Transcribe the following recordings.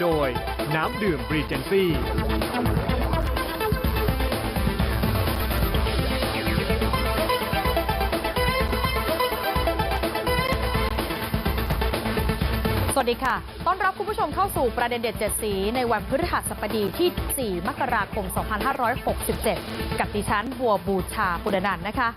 โดยน้ำดื่มบรีเจนซี่สวัสดีค่ะ ต้อนรับคุณผู้ชมเข้าสู่ประเด็นเด็ดเจ็ดสี ในวันพฤหัสบดีที่ 4 มกราคม 2567 กับดิฉันบัวบูชาปุรนันนะคะ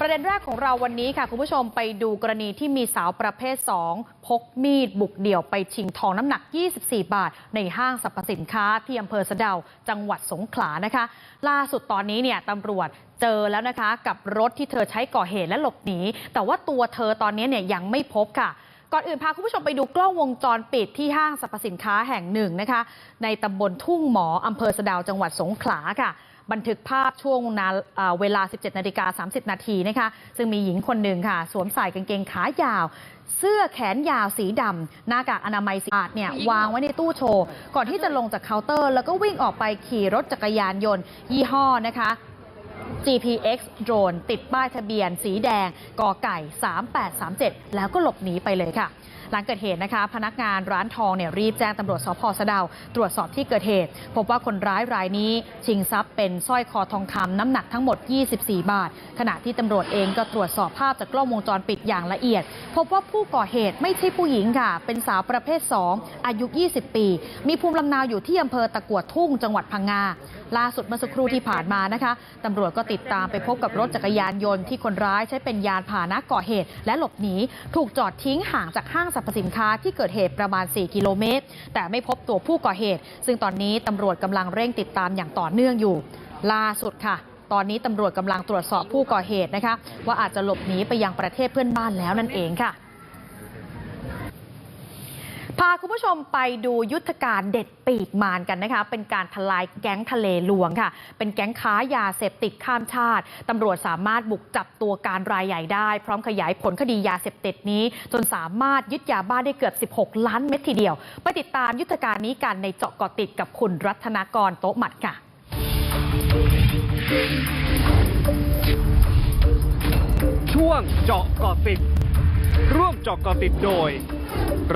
ประเด็นแรกของเราวันนี้ค่ะ คุณผู้ชมไปดูกรณีที่มีสาวประเภท 2 พกมีดบุกเดี่ยวไปชิงทองน้ำหนัก 24 บาท ในห้างสรรพสินค้าที่อำเภอสะเดาจังหวัดสงขลานะคะ ล่าสุดตอนนี้เนี่ยตำรวจเจอแล้วนะคะกับรถที่เธอใช้ก่อเหตุและหลบหนีแต่ว่าตัวเธอตอนนี้เนี่ยยังไม่พบค่ะก่อนอื่นพาคุณผู้ชมไปดูกล้องวงจรปิดที่ห้างสรรพสินค้าแห่งหนึ่งนะคะ ในตำบลทุ่งหมออำเภอสะดาวจังหวัดสงขลาค่ะ บันทึกภาพช่วงนาเอ่อเวลา 17นาฬิกา30 นาทีนะคะ ซึ่งมีหญิงคนหนึ่งค่ะ สวมใส่กางเกงขายาว เสื้อแขนยาวสีดำหน้ากากอนามัยสีอาดเนี่ยวางไว้ในตู้โชว์ ก่อนที่จะลงจากเคาน์เตอร์ แล้วก็วิ่งออกไปขี่รถจักรยานยนต์ ยี่ห้อนะคะ GPX โดรนติดป้ายทะเบียน สีแดงกอไก่ 3837 แล้วก็หลบหนีไปเลยค่ะ หลังเกิดเหตุนะคะ พนักงานร้านทองเนี่ยรีบแจ้งตำรวจสพสะดาวตรวจสอบที่เกิดเหตุ พบว่าคนร้ายรายนี้ชิงทรัพย์เป็นสร้อยคอทองคำน้ำหนักทั้งหมด 24 บาท ขณะที่ตำรวจเองก็ตรวจสอบภาพจากกล้องวงจรปิดอย่างละเอียด พบว่าผู้ก่อเหตุไม่ใช่ผู้หญิงค่ะ เป็นสาวประเภท 2 อายุ 20 ปี มีภูมิลำเนาอยู่ที่อำเภอตะกัวทุ่งจังหวัดพังงาล่าสุดเมื่อสักครู่ที่ผ่านมานะคะตำรวจก็ติดตามไปพบกับรถจักรยานยนต์ที่คนร้ายใช้เป็นยานพาหนะก่อเหตุ และหลบหนีถูกจอดทิ้งห่างจากห้างสรรพสินค้าที่เกิดเหตุประมาณ 4 กิโลเมตร แต่ไม่พบตัวผู้ก่อเหตุ ซึ่งตอนนี้ตำรวจกำลังเร่งติดตามอย่างต่อเนื่องอยู่ ล่าสุดค่ะ ตอนนี้ตำรวจกำลังตรวจสอบผู้ก่อเหตุนะคะ ว่าอาจจะหลบหนีไปยังประเทศเพื่อนบ้านแล้วนั่นเองค่ะ พาคุณผู้ชมไปดูยุทธการเด็ดปีกมารกันนะคะ เป็นการทลายแก๊งทะเลลวงค่ะ เป็นแก๊งค้ายาเสพติดข้ามชาติตำรวจสามารถบุกจับตัวการรายใหญ่ได้ พร้อมขยายผลคดียาเสพติดนี้ จนสามารถยึดยาบ้าได้เกือบ 16 ล้านเม็ดทีเดียว ไปติดตามยุทธการนี้กันในเจาะเกาะติดกับคุณรัตนากรโต๊ะหมัดค่ะช่วงเจาะเกาะติด ร่วมจาะเกาะติดโดย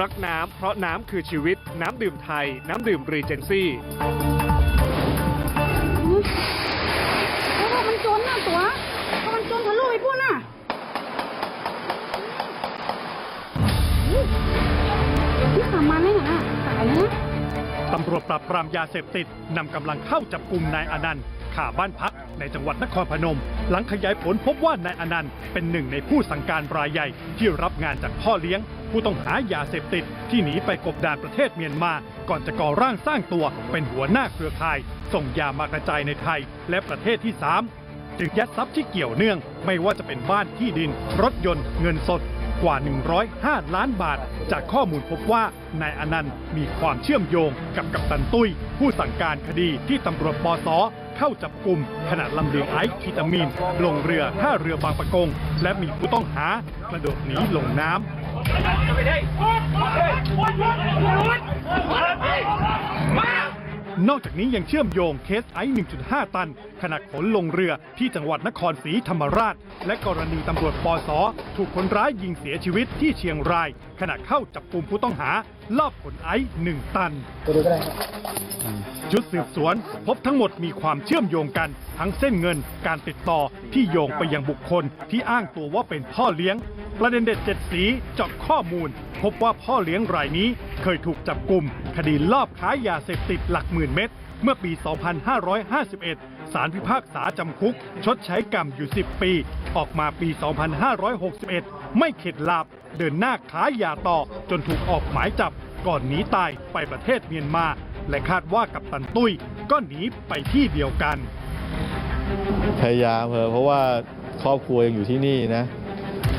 รักน้ำเพราะน้ำคือชีวิต น้ำดื่มไทย น้ำดื่มรีเจนซี่เพรว่ามันจนน่ะตัวมันจนทะลุไปพุ่นน่ะนี่ทำมันได้ไงน่ะตายนะตำรวจปราบปรามยาเสพติดนำกำลังเข้าจับกลุ่มนายอนันต์ ขาบ้านพักในจังหวัดนครพนม หลังขยายผลพบว่านายอนันต์เป็นหนึ่งในผู้สั่งการรายใหญ่ที่รับงานจากพ่อเลี้ยง ผู้ต้องหายาเสพติด ที่หนีไปกบดานประเทศเมียนมา ก่อนจะก่อร่างสร้างตัว เป็นหัวหน้าเครือข่าย ส่งยามากระจายในไทย และประเทศที่สามจึงยัดทรัพย์ที่เกี่ยวเนื่อง ไม่ว่าจะเป็นบ้านที่ดิน รถยนต์ เงินสดกว่า 105 ล้านบาท จากข้อมูลพบว่านายอนันต์มีความเชื่อมโยงกับกัปตันตุ้ย ผู้สั่งการคดีที่ตำรวจปส เข้าจับกลุ่มขณะลำเลียงไอซ์คีตามีน ลงเรือท่าเรือบางปะกง และมีผู้ต้องหากระโดดหนีลงน้ำนอกจากนี้ยังเชื่อมโยงเคสไอซ์1.5 ตัน ขณะขนลงเรือที่จังหวัดนครศรีธรรมราช และกรณีตำรวจปสถูกคนร้ายยิงเสียชีวิตที่เชียงราย ขณะเข้าจับกลุ่มผู้ต้องหาลอบขนไอซ์1ตัน ชุดสืบสวนพบทั้งหมดมีความเชื่อมโยงกัน ทั้งเส้นเงินการติดต่อที่โยงไปยังบุคคลที่อ้างตัวว่าเป็นพ่อเลี้ยง ประเด็นเด็ดเจ็ดสีเจาะข้อมูล พบว่าพ่อเลี้ยงรายนี้เคยถูกจับกลุ่ม คดีลอบค้ายาเสพติดหลักหมื่นเม็ดเมื่อปี 2551 สารพิพากษาจำคุก ชดใช้กรรมอยู่ 10 ปี ออกมาปี 2561 ไม่เข็ดหลาบเดินหน้าค้ายาต่อจนถูกออกหมายจับ ก่อนหนีตายไปประเทศเมียนมา และคาดว่ากับตันตุ้ยก็หนีไปที่เดียวกัน พยายามเถอะเพราะว่าครอบครัวยังอยู่ที่นี่นะ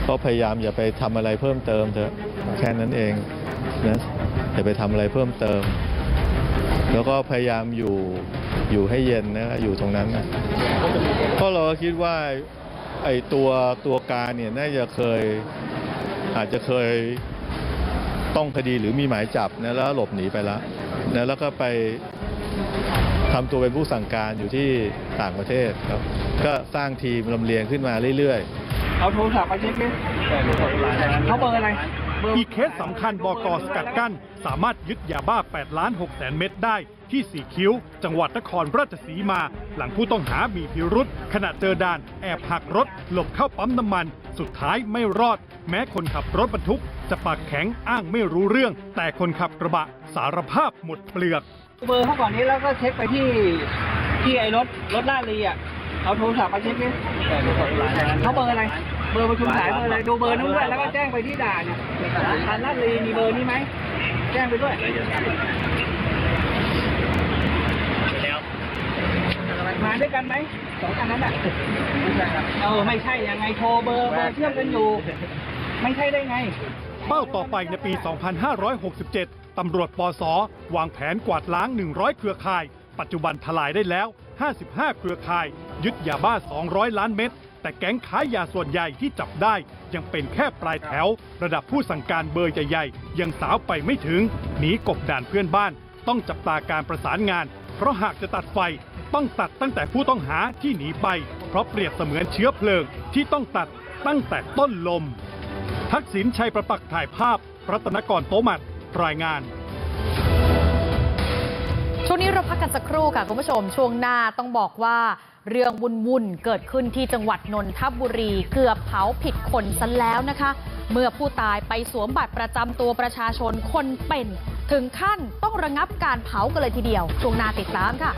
ก็พยายามอย่าไปทำอะไรเพิ่มเติมเถอะแค่นั้นเองนะอย่าไปทำอะไรเพิ่มเติม แล้วก็พยายามอยู่ อยู่ให้เย็นนะอยู่ตรงนั้นนะเพราะเราก็คิดว่าไอ้ตัวตัวการเนี่ยน่าจะเคยอาจจะเคยต้องคดีหรือมีหมายจับนะแล้วหลบหนีไปแล้วนะแล้วก็ไปทำตัวเป็นผู้สั่งการอยู่ที่ต่างประเทศครับ ก็สร้างทีมลำเลียงขึ้นมาเรื่อยเอาโทรศัพท์มาเช็คดิเขาเบอร์อะไร อีกเคสสำคัญบกสกัดกั้น สามารถยึดยาบ้า8ล้าน6แสนเม็ดได้ที่สีคิ้ว จังหวัดนครราชสีมา หลังผู้ต้องหามีพิรุษขณะเจอด่าน แอบหักรถ หลบเข้าปั๊มน้ำมัน สุดท้ายไม่รอด แม้คนขับรถบรรทุก จะปากแข็งอ้างไม่รู้เรื่อง แต่คนขับกระบะสารภาพหมดเปลือกเบอร์เขาก่อนนี้แล้วก็เช็คไปที่ที่ไอ้รถรถลาดลีอะเอาโทรศัพท์มาเช็คดิเขาเบอร์อะไร เบอร์ประชุมสายเบอร์อะไรดูเบอร์นู้นด้วยแล้วก็แจ้งไปที่ด่านคันลาดลีมีเบอร์นี้ไหมแจ้งไปด้วยมาด้วยกันไหมสองคันนั้นอะเออไม่ใช่ยังไงโทรเบอร์เบอร์เชื่อมกันอยู่ ไม่ใช่ได้ไง เป้าต่อไปในปี 2567 ตำรวจปสวางแผนกวาดล้าง 100 เครือข่าย ปัจจุบันทลายได้แล้ว 55 เครือข่าย ยึดยาบ้า 200 ล้านเม็ด แต่แก๊งค้ายาส่วนใหญ่ที่จับได้ยังเป็นแค่ปลายแถว ระดับผู้สั่งการเบอร์ใหญ่ๆยังสาวไปไม่ถึงหนีกบด่านเพื่อนบ้าน ต้องจับตาการประสานงาน เพราะหากจะตัดไฟต้องตัดตั้งแต่ผู้ต้องหาที่หนีไป เพราะเปรียบเสมือนเชื้อเพลิงที่ต้องตัดตั้งแต่ต้นลม ทักษิณชัยประปักษ์ถ่ายภาพ รัตนกรโตมัดรายงาน ช่วงนี้เราพักกันสักครู่ค่ะคุณผู้ชม ช่วงหน้าต้องบอกว่าเรื่องวุ่นๆเกิดขึ้นที่จังหวัดนนทบุรีเกือบเผาผิดคนซะแล้วนะคะ เมื่อผู้ตายไปสวมบัตรประจำตัวประชาชนคนเป็น ถึงขั้นต้องระงับการเผากันเลยทีเดียว ช่วงหน้าติดตามค่ะ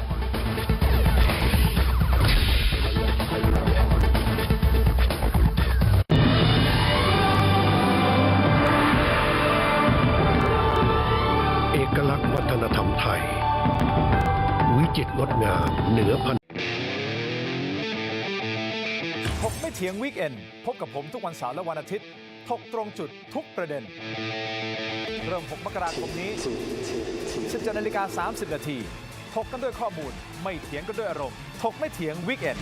คียงวีคเอนพบกับผมทุกวันเสาร์และวันอาทิตย์ถกตรงจุดทุกประเด็น เริ่ม 6 มกราคมนี้ 17นาฬิกา30 นาทีถกกันด้วยข้อมูล ไม่เถียงกันด้วยอารมณ์ ถกไม่เถียงวีคเอน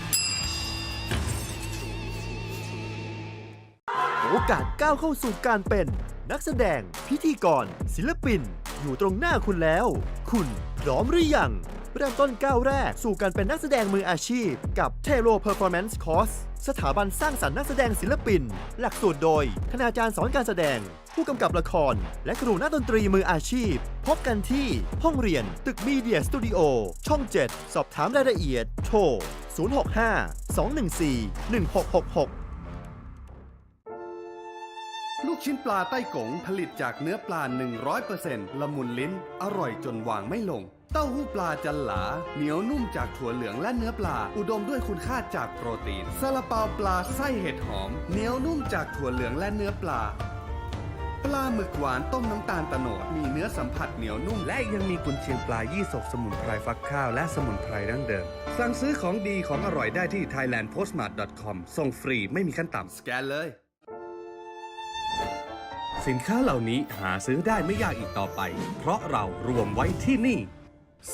โอกาสก้าวเข้าสู่การเป็น นักแสดง พิธีกร ศิลปิน อยู่ตรงหน้าคุณแล้ว คุณพร้อมหรือยัง เริ่มต้นก้าวแรก สู่การเป็นนักแสดงมืออาชีพ กับ t e r o Performance Course สถาบันสร้างสรรค์นักแสดงศิลปิน หลักสูตรโดย คณาจารย์สอนการแสดง ผู้กำกับละคร และครูนักดนตรีมืออาชีพ พบกันที่ห้องเรียนตึกมีเดียสตูดิโอช่อง 7 สอบถามรายละเอียด โทร 065 214 1666ลูกชิ้นปลาใต้กงผลิตจากเนื้อปลา 100%ละมุนลิ้น อร่อยจนวางไม่ลง เต้าหู้ปลาจันหลา เหนียวนุ่มจากถั่วเหลืองและเนื้อปลา อุดมด้วยคุณค่าจากโปรตีนซาลาเปาปลาไส้เห็ดหอม เหนียวนุ่มจากถั่วเหลืองและเนื้อปลา ปลาหมึกหวานต้มน้ำตาลตะโนดมีเนื้อสัมผัสเหนียวนุ่ม และยังมีกุนเชียงปลายี่สกสมุนไพรฟักข้าวและสมุนไพรดั้งเดิม สั่งซื้อของดีของอร่อยได้ที่ thailandpostmart.com ส่งฟรีไม่มีขั้นต่ำสแกนเลย สินค้าเหล่านี้หาซื้อได้ไม่ยากอีกต่อไป เพราะเรารวมไว้ที่นี่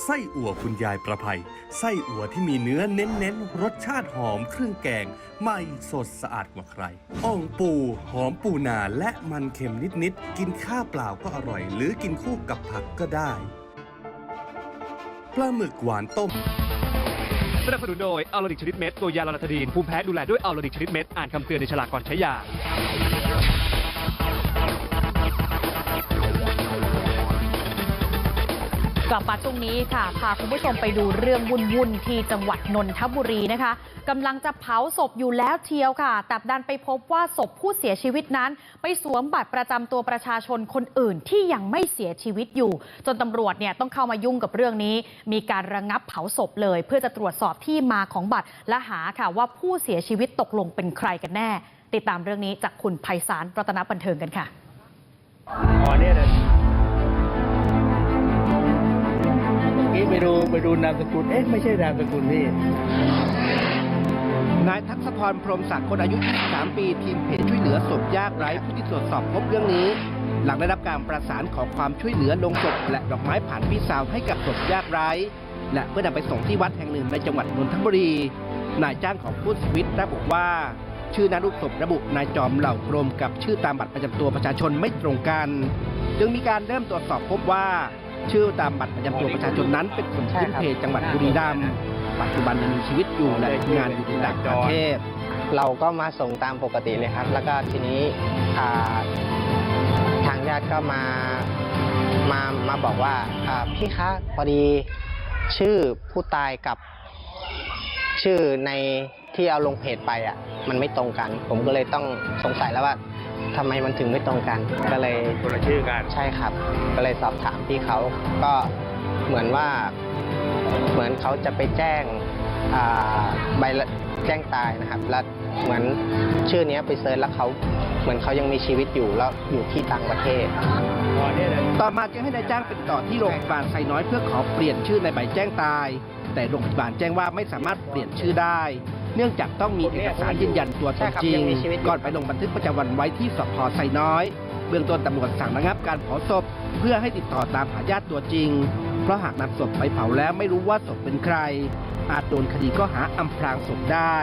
ไส้อั่วคุณยายประภัย ไส้อั่วที่มีเนื้อเน้นๆ รสชาติหอมเครื่องแกงไม่สดสะอาดกว่าใครอ่องปู หอมปูนาและมันเค็มนิดๆ กินข้าวเปล่าก็อร่อย หรือกินคู่กับผักก็ได้ ปลาหมึกหวานต้มสนับสนุนโดยอัลลอดิกชนิดเม็ดตัวยาลานาทดีนภูมิแพ้ดูแลด้วยอัลลอดิกชนิดเม็ดอ่านคำเตือนในฉลากก่อนใช้ยา กลับมาช่วงนี้ค่ะ พาคุณผู้ชมไปดูเรื่องวุ่นๆที่จังหวัดนนทบุรีนะคะกำลังจะเผาศพอยู่แล้วเชียวค่ะ แต่ดันไปพบว่าศพผู้เสียชีวิตนั้น ไปสวมบัตรประจำตัวประชาชนคนอื่นที่ยังไม่เสียชีวิตอยู่ จนตำรวจเนี่ยต้องเข้ามายุ่งกับเรื่องนี้ มีการระงับเผาศพเลย เพื่อจะตรวจสอบที่มาของบัตรและหาค่ะว่าผู้เสียชีวิตตกลงเป็นใครกันแน่ ติดตามเรื่องนี้จากคุณไพศาลรัตนบันเทิงกันค่ะอ๋อเนี่ย ไปดูไปดูนามสกุล เอ๊ะไม่ใช่นามสกุลนี่ นายทักษพรพรมศักดิ์คนอายุ23ปี ทีมเพจช่วยเหลือศพยากไร้ผู้ที่ตรวจสอบพบเรื่องนี้ หลังได้รับการประสานขอความช่วยเหลือลงศพและดอกไม้ผ่านพี่สาวให้กับศพยากไร้ และเพื่อนำไปส่งที่วัดแห่งหนึ่งในจังหวัดนนทบุรี นายจ้างของผู้เสียชีวิตระบุว่า ชื่อนารูปศพระบุนายจอมเหล่ากรมกับชื่อตามบัตรประจำตัวประชาชนไม่ตรงกัน จึงมีการเริ่มตรวจสอบพบว่า ชื่อตามบัตรประจำตัวประชาชนนั้นเป็นคนพื้นเพจังหวัดบุรีรัมย์ปัจจุบันยังมีชีวิตอยู่และทำงานอยู่ที่ต่างประเทศเราก็มาส่งตามปกติเลยครับ แล้วก็ทีนี้อ่าทญาติก็มามามาบอกว่าอ่าพี่คะพอดีชื่อผู้ตายกับชื่อในที่เอาลงเพจไปอะ มันไม่ตรงกัน ผมก็เลยต้องสงสัยแล้วว่า ทำไมมันถึงไม่ตรงกัน ก็เลยคนละชื่อกัน ใช่ครับ ก็เลยสอบถามพี่เขาก็เหมือนว่า เหมือนเขาจะไปแจ้งอ่าใบละแจ้งตายนะครับ แล้วเหมือนชื่อเนี้ยไปเซิร์ชแล้วเขาเหมือนเขายังมีชีวิตอยู่แล้วอยู่ที่ต่างประเทศ ต่อมาจึงให้นายจ้างไปติดต่อที่โรงพยาบาลไซน้อยเพื่อขอเปลี่ยนชื่อในใบแจ้งตาย แต่โรงพยาบาลแจ้งว่าไม่สามารถเปลี่ยนชื่อได้ เนื่องจากต้องมีเอกสารยืนยันตัวตนจริง ก่อนไปลงบันทึกประจำวันไว้ที่สพไซน้อย เบื้องต้นตำรวจสั่งระงับการเผาศพ เพื่อให้ติดต่อตามหาญาติตัวจริง เพราะหากนำศพไปเผาแล้วไม่รู้ว่าศพเป็นใคร อาจโดนคดีก็หาอำพรางศพได้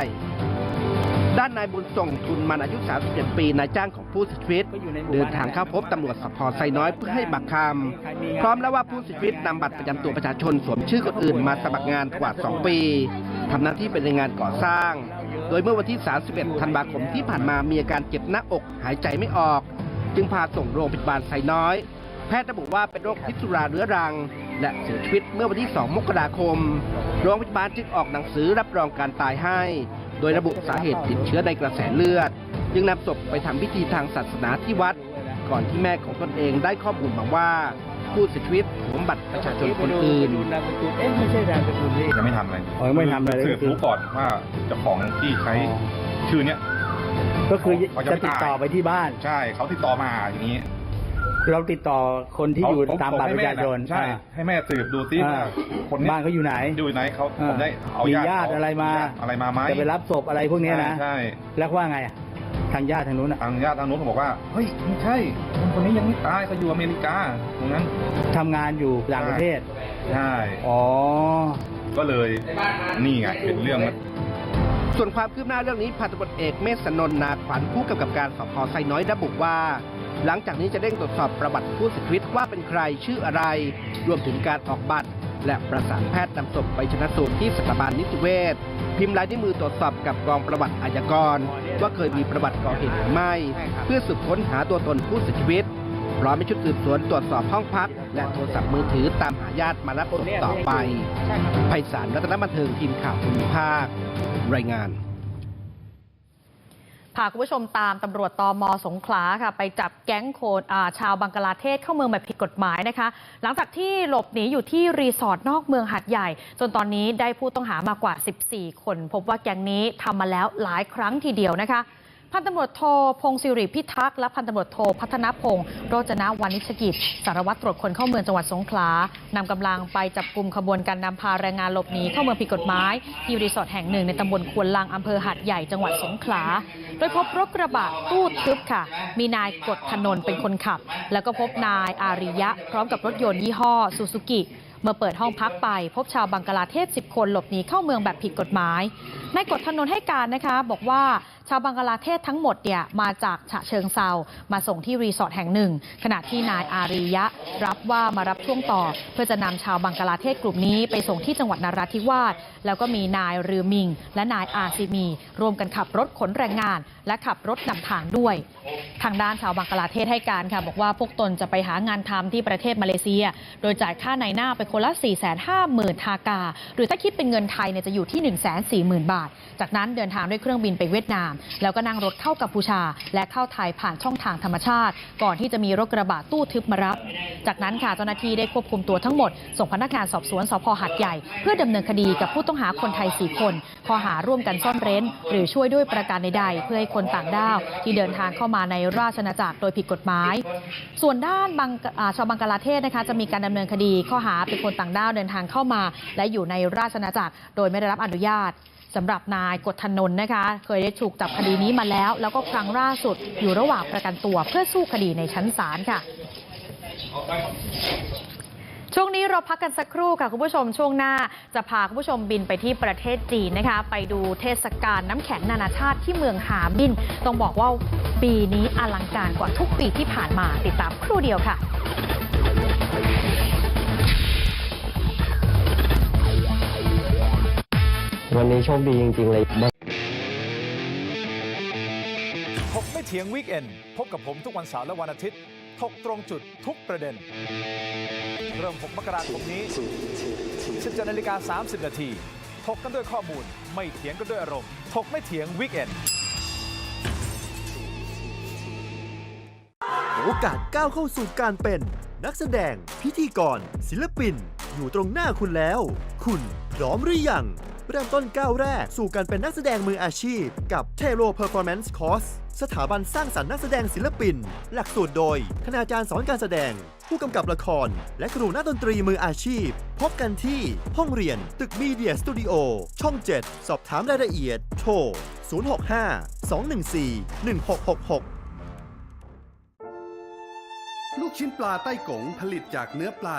ด้านนายบุญส่งทุนมันอายุ 37 ปีนายจ้างของผู้เสียชีวิตเดินทางเข้าพบตำรวจสพไซน้อยเพื่อให้บักคำพร้อมแล้วว่าผู้เสียชีวิตนำบัตรประจำตัวประชาชนสวมชื่อคนอื่นมาสมัครงานกว่า 2 ปีทำหน้าที่เป็นแรงงานก่อสร้าง โดยเมื่อวันที่ 31 ธันวาคมที่ผ่านมามีอาการเจ็บหน้าอกหายใจไม่ออก จึงพาส่งโรงพยาบาลไซน้อย แพทย์ระบุว่าเป็นโรคพิษสุราเรื้อรัง และเสียชีวิตเมื่อวันที่ 2 มกราคม โรงพยาบาลจึงออกหนังสือรับรองการตายให้ โดยระบุสาเหตุติดเชื้อในกระแสเลือด จึงนำศพไปทำพิธีทางศาสนาที่วัด ก่อนที่แม่ของตนเองได้ข้อมูลมาว่าผู้เสียชีวิตสวมบัตรประชาชนคนอื่นยังไม่ทำอะไรอ๋อยังไม่ทำอะไรสืบรู้ก่อนว่าเจ้าของที่ใช้ชื่อเนี้ยก็คือเขาจะติดต่อไปที่บ้าน ใช่เขาติดต่อมาอย่างนี้ เราติดต่อคนที่อยู่เขตามบัตรประชาชนใช่ ให้แม่สืบดูซิอ่าว่าคนเนี้ยบ้านเขาอยู่ไหนอยู่ไหนเขาอ่าผมได้เอามีญาติญาติอะไรมาญติอะไรมาไหมจะไปรับศพอะไรพวกเนี้ยนะใช่แล้วว่าไงอะทางญาติทางนู้นอะทางญาติทางนู้นเขาบอกว่าเฮ้ยไม่ใช่คนคนนี้ยังไม่ตายเขาอยู่อเมริกาตรงนั้นทำงานอยู่ต่างประเทศใช่อ๋อก็เลยนี่ไงเป็นเรื่องมันส่วนความคืบหน้าเรื่องนี้พันตำรวจเอกเมษสนนนาขวัญผู้กำกับการสพไซน้อยระบุว่า หลังจากนี้จะเร่งตรวจสอบประวัติผู้เสียชีวิตว่าเป็นใครชื่ออะไร รวมถึงการออกบัตร และประสานแพทย์นำศพไปชนะสูตรที่สถาบันนิติเวชพิมพ์ลายนิ้วมือตรวจสอบกับกองประวัติอาชญากร ว่าเคยมีประวัติก่อเหตุหรือไม่ เพื่อสืบค้นหาตัวตนผู้เสียชีวิตพร้อมให้ชุดสืบสวนตรวจสอบห้องพัก และโทรศัพท์มือถือตามหาญาติมารับศพต่อไปไพศาลรัตนบันเทิงทีมข่าวภูมิภาครายงาน พาคุณผู้ชมตามตำรวจตอมสงขลาค่ะ ไปจับแก๊งโคนชาวบังกลาเทศเข้าเมืองแบบผิดกฎหมายนะคะ หลังจากที่หลบหนีอยู่ที่รีสอร์ทนอกเมืองหัดใหญ่ จนตอนนี้ได้ผู้ต้องหามากว่า 14 คน พบว่าแก๊งนี้ทำมาแล้วหลายครั้งทีเดียวนะคะ พันตำรวจโทพงศิริพิทักษ์และพันตำรวจโทพัฒนพงศ์โรจนะวานิชกิจ สารวัตรตรวจคนเข้าเมืองจังหวัดสงขลานำกำลังไปจับกลุ่มขบวนการนำพาแรงงานหลบหนีเข้าเมืองผิดกฎหมายที่รีสอร์ทแห่งหนึ่งในตำบลควนลังอำเภอหัดใหญ่จังหวัดสงขลา โดยพบรถกระบะตู้ทึบค่ะ มีนายกฎถนนเป็นคนขับ แล้วก็พบนายอาริยะ พร้อมกับรถยนต์ยี่ห้อซูซูกิเมื่อเปิดห้องพักไป พบชาวบังกลาเทศ 10 คนหลบหนีเข้าเมืองแบบผิดกฎหมาย นายกฎถนนให้การนะคะบอกว่าชาวบังกลาเทศทั้งหมดเนี่ยมาจากฉะเชิงเซามาส่งที่รีสอร์ทแห่งหนึ่ง ขณะที่นายอาริยะ รับว่ามารับช่วงต่อ เพื่อจะนำชาวบังกลาเทศกลุ่มนี้ไปส่งที่จังหวัดนราธิวาสแล้วก็มีนายรือมิง และนายอาซิมี รวมกันขับรถขนแรงงาน และขับรถนำทางด้วย ทางด้านชาวบังกลาเทศให้การค่ะบอกว่าพวกตนจะไปหางานทำที่ประเทศมาเลเซีย โดยจ่ายค่าในหน้าไปคนละ 4 5 0 0 0 0 ทากา หรือถ้าคิดเป็นเงินไทยเนี่ยจะอยู่ที่ 1 4 0 0 0 0 บาทจากนั้นเดินทางด้วยเครื่องบินไปเวียดนาม แล้วก็นั่งรถเข้ากัมพูชา และเข้าไทยผ่านช่องทางธรรมชาติ ก่อนที่จะมีรถกระบะตู้ทึบมารับ จากนั้นค่ะเจ้าหน้าที่ได้ควบคุมตัวทั้งหมด ส่งพนักงานสอบสวนสพหัดใหญ่ เพื่อดำเนินคดีกับผู้ต้องหาคนไทย 4 คนข้อหาร่วมกันซ่อนเร้น หรือช่วยด้วยประการใดๆเพื่อให้คนต่างด้าว ที่เดินทางเข้ามาในราชอาจักรโดยผิดกฎหมาย ส่วนด้านาชาวบังกลาเทศนะคะจะมีการดำเนินคดีข้อหาเป็นคนต่างด้าวเดินทางเข้ามา และอยู่ในราชอาณาจักรโดยไม่ได้รับอนุญาต สำหรับนายกฎถนนนะคะ เคยได้ถูกจับคดีนี้มาแล้ว แล้วก็ครั้งล่าสุดอยู่ระหว่างประกันตัวเพื่อสู้คดีในชั้นศาลค่ะ ช่วงนี้เราพักกันสักครู่ค่ะคุณผู้ชมช่วงหน้าจะพาคุณผู้ชมบินไปที่ประเทศจีนนะคะ ไปดูเทศกาลน้ำแข็งนานาชาติที่เมืองหาบิน ต้องบอกว่าปีนี้อลังการกว่าทุกปีที่ผ่านมาติดตามครู่เดียวค่ะ วันนี้โชคดีจริง ๆ เลยถกไม่เถียงวีคเอนพบกับผมทุกวันเสาร์และวันอาทิตย์ถกตรงจุดทุกประเด็น เริ่ม 6 มกราคมนี้ 17นาฬิกา30 นาทีถกกันด้วยข้อมูลไม่เถียงกันด้วยอารมณ์ถกไม่เถียงวิกเอนโอกาสก้าวเข้าสู่การเป็น นักแสดง พิธีกร ศิลปิน อยู่ตรงหน้าคุณแล้ว คุณพร้อมหรือยัง เริ่มต้นก้าวแรก สู่การเป็นนักแสดงมืออาชีพ กับ t e r o Performance Course สถาบันสร้างสรรค์นักแสดงศิลปิน หลักสูตรโดย คณาจารย์สอนการแสดง ผู้กำกับละคร และครูนักดนตรีมืออาชีพ พบกันที่ห้องเรียนตึกมีเดียสตูดิโอช่อง 7 สอบถามรายละเอียด โทร 065 214 1666ลูกชิ้นปลาใต้กงผลิตจากเนื้อปลา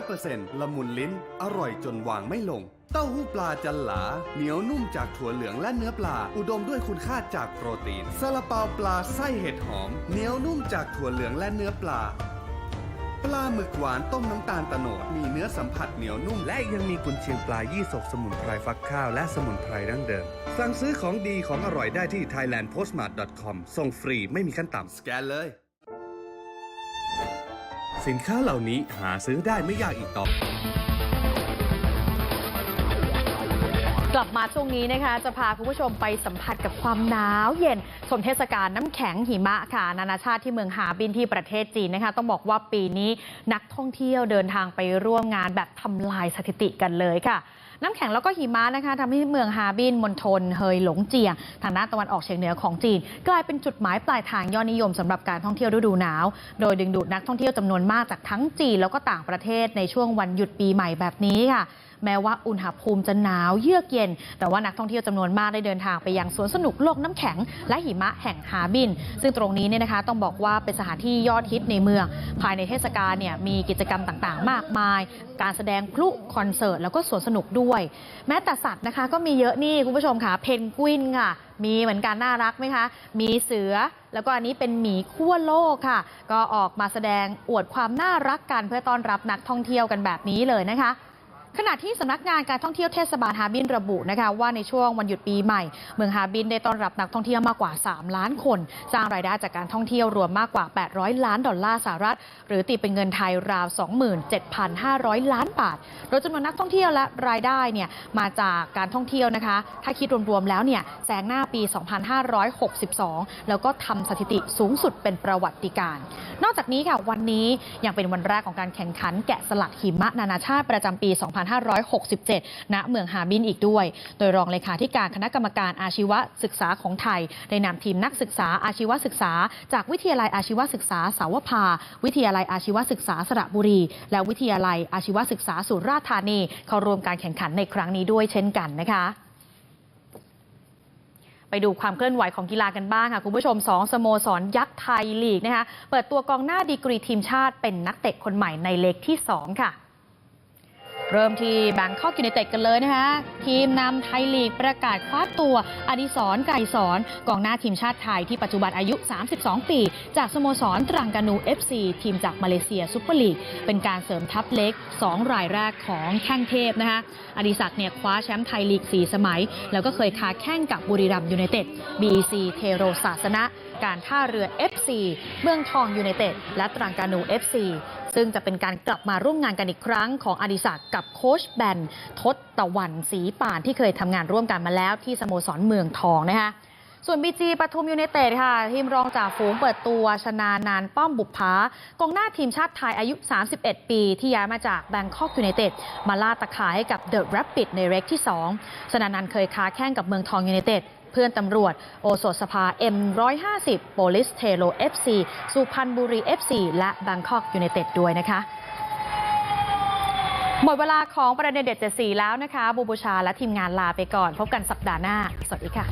100%ละมุนลิ้น อร่อยจนวางไม่ลง เต้าหู้ปลาจันหลา เหนียวนุ่มจากถั่วเหลืองและเนื้อปลา อุดมด้วยคุณค่าจากโปรตีนซาลาเปาปลาไส้เห็ดหอม เหนียวนุ่มจากถั่วเหลืองและเนื้อปลา ปลาหมึกหวานต้มน้ำตาลตะโนดมีเนื้อสัมผัสเหนียวนุ่ม และยังมีกุนเชียงปลายี่สกสมุนไพรฟักข้าวและสมุนไพรดั้งเดิม สั่งซื้อของดีของอร่อยได้ที่ thailandpostmart.com ส่งฟรีไม่มีขั้นต่ำสแกนเลย สินค้าเหล่านี้หาซื้อได้ไม่ยากอีกต่อ กลับมาช่วงนี้นะคะ จะพาคุณผู้ชมไปสัมผัสกับความหนาวเย็นชมเทศกาลน้ำแข็งหิมะค่ะ นานาชาติที่เมืองฮาร์บินที่ประเทศจีนนะคะ ต้องบอกว่าปีนี้นักท่องเที่ยวเดินทางไปร่วมงานแบบทำลายสถิติกันเลยค่ะ น้ำแข็งแล้วก็หิมะนะคะทำให้เมืองฮาร์บินมณฑลเฮยหลงเจียง ทางด้านตะวันออกเฉียงเหนือของจีน กลายเป็นจุดหมายปลายทางยอดนิยมสำหรับการท่องเที่ยวฤดูหนาว โดยดึงดูดนักท่องเที่ยวจำนวนมากจากทั้งจีนแล้วก็ต่างประเทศในช่วงวันหยุดปีใหม่แบบนี้ค่ะ แม้ว่าอุณหภูมิจะหนาวเยือกเย็น แต่ว่านักท่องเที่ยวจำนวนมากได้เดินทางไปยังสวนสนุกโลกน้ำแข็ง และหิมะแห่งฮาบิน ซึ่งตรงนี้เนี่ยนะคะต้องบอกว่าเป็นสถานที่ยอดฮิตในเมือง ภายในเทศกาลเนี่ยมีกิจกรรมต่างๆ มากมาย การแสดงพลุคอนเสิร์ตแล้วก็สวนสนุกด้วย แม้แต่สัตว์นะคะก็มีเยอะนี่คุณผู้ชมค่ะเพนกวินค่ะมีเหมือนกันน่ารักไหมคะ มีเสือ แล้วก็อันนี้เป็นหมีขั้วโลกค่ะ ก็ออกมาแสดงอวดความน่ารักกันเพื่อต้อนรับนักท่องเที่ยวกันแบบนี้เลยนะคะ ขณะที่สำนักงานการท่องเที่ยวเทศบาลฮาบินระบุนะคะว่าในช่วงวันหยุดปีใหม่ เมืองฮาบินได้ต้อนรับนักท่องเที่ยวมากกว่า 3 ล้านคน สร้างรายได้จากการท่องเที่ยวรวมมากกว่า 800 ล้านดอลลาร์สหรัฐ หรือตีเป็นเงินไทยราว 27,500 ล้านบาท โดยจำนวนนักท่องเที่ยวและรายได้เนี่ยมาจากการท่องเที่ยวนะคะ ถ้าคิดรวมๆแล้วเนี่ยแซงหน้าปี 2562 แล้วก็ทำสถิติสูงสุดเป็นประวัติการ นอกจากนี้ค่ะวันนี้ยังเป็นวันแรกของการแข่งขันแกะสลักหิมะนานาชาติประจำปี2567 ณ เมืองฮาบินอีกด้วย โดยรองเลขาธิการคณะกรรมการอาชีวศึกษาของไทย ได้นำทีมนักศึกษาอาชีวศึกษา จากวิทยาลัยอาชีวศึกษาสาวภา วิทยาลัยอาชีวศึกษาสระบุรี และวิทยาลัยอาชีวศึกษาสุราษฎร์ธานี เข้าร่วมการแข่งขันในครั้งนี้ด้วยเช่นกันนะคะไปดูความเคลื่อนไหวของกีฬากันบ้างค่ะคุณผู้ชม 2 สโมสรยักษ์ไทยลีกนะคะเปิดตัวกองหน้าดีกรีทีมชาติเป็นนักเตะคนใหม่ในเล็กที่ 2 ค่ะ เริ่มที่แบงคอกยูไนเต็ดกันเลยนะคะทีมนำไทยลีกประกาศคว้าตัวอดิศรไก่สอนกองหน้าทีมชาติไทยที่ปัจจุบันอายุ 32 ปี จากสโมสรตรังกานู FC ทีมจากมาเลเซียซุปเปอร์ลีก เป็นการเสริมทัพเล็ก 2 รายแรกของแข้งเทพนะคะอดิศักดิ์เนี่ยคว้าแชมป์ไทยลีก 4 สมัย แล้วก็เคยคาแข่งกับบุรีรัมย์ยูไนเต็ด BC เทโรศาสนะการท่าเรือ FC เมืองทองยูไนเต็ดและตรังกานู FC ซึ่งจะเป็นการกลับมาร่วมงานกันอีกครั้งของอดิศักดิ์กับโค้ชแบนทศตะวันศรีป่านที่เคยทำงานร่วมกันมาแล้วที่สโมสรเมืองทองนะคะส่วนบีจีปทุมยูไนเต็ดค่ะ ทีมรองจ่าฝูงเปิดตัวชนานานป้อมบุพภากองหน้าทีมชาติไทยอายุ 31 ปี ที่ย้ายมาจากแบงคอกยูไนเต็ดมาล่าตะขายให้กับเดอะแรปปิดในเร็กที่ 2 ชนานันเคยค้าแข่งกับเมืองทองยูไนเต็ด เพื่อนตำรวจ โอโสถสภา M150 โปลิสเทโล FC สุพรรณบุรี FC และบางคอกยูไนเต็ดด้วยนะคะหมดเวลาของประเด็นเด็ดเจ็ดสีแล้วนะคะ บูบูชาและทีมงานลาไปก่อน พบกันสัปดาห์หน้า สวัสดีค่ะ